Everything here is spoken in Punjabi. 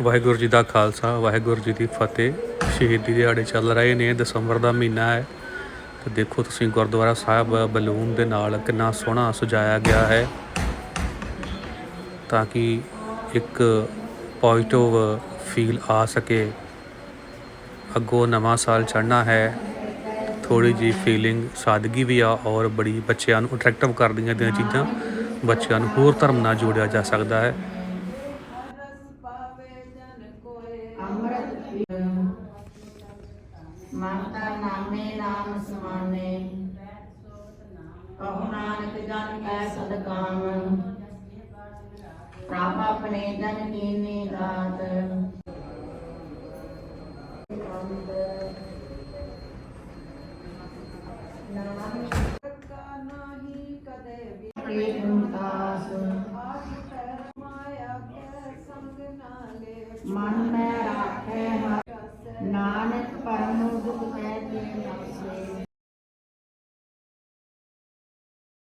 ਵਾਹਿਗੁਰੂ ਜੀ ਦਾ ਖਾਲਸਾ, ਵਾਹਿਗੁਰੂ ਜੀ ਦੀ ਫਤਿਹ। ਸ਼ਹੀਦੀ ਦਿਹਾੜੇ ਚੱਲ ਰਹੇ ਨੇ, ਦਸੰਬਰ ਦਾ ਮਹੀਨਾ ਹੈ। ਤੇ ਦੇਖੋ ਤੁਸੀਂ ਗੁਰਦੁਆਰਾ ਸਾਹਿਬ ਬਲੂਨ ਦੇ ਨਾਲ ਕਿੰਨਾ ਸੋਹਣਾ ਸਜਾਇਆ ਗਿਆ ਹੈ। ਤਾਂ ਕਿ ਇੱਕ ਪੋਜ਼ਿਟਿਵ ਫੀਲ ਆ ਸਕੇ। ਅੱਗੋਂ ਨਵਾਂ ਸਾਲ ਚੜ੍ਹਨਾ ਹੈ। ਥੋੜੀ ਜੀ ਫੀਲਿੰਗ ਸਾਦਗੀ ਵੀ ਆ ਔਰ ਬੜੀ ਬੱਚਿਆਂ ਨੂੰ ਅਟਰੈਕਟਿਵ ਕਰਦੀਆਂ ਦੀਆਂ ਚੀਜ਼ਾਂ, ਬੱਚਿਆਂ ਨੂੰ ਹੋਰ ਧਰਮ ਨਾਲ ਜੋੜਿਆ ਜਾ ਸਕਦਾ ਹੈ। ਅੰਮ੍ਰਿਤ ਮਾਤਾ ਨਾਮੇ ਨਾਮ ਸਮਾਨੇ। ਕਹੋ ਨਾਨਕ ਜਨ ਕੈ ਸਦਕਾਮ। ਪ੍ਰਭ ਆਪਣੇ ਜਨ ਕੀਨੀ ਦਾਤ ਕਾ ਨਾਹੀ ਕਦੇ ਵੀ ਕੀ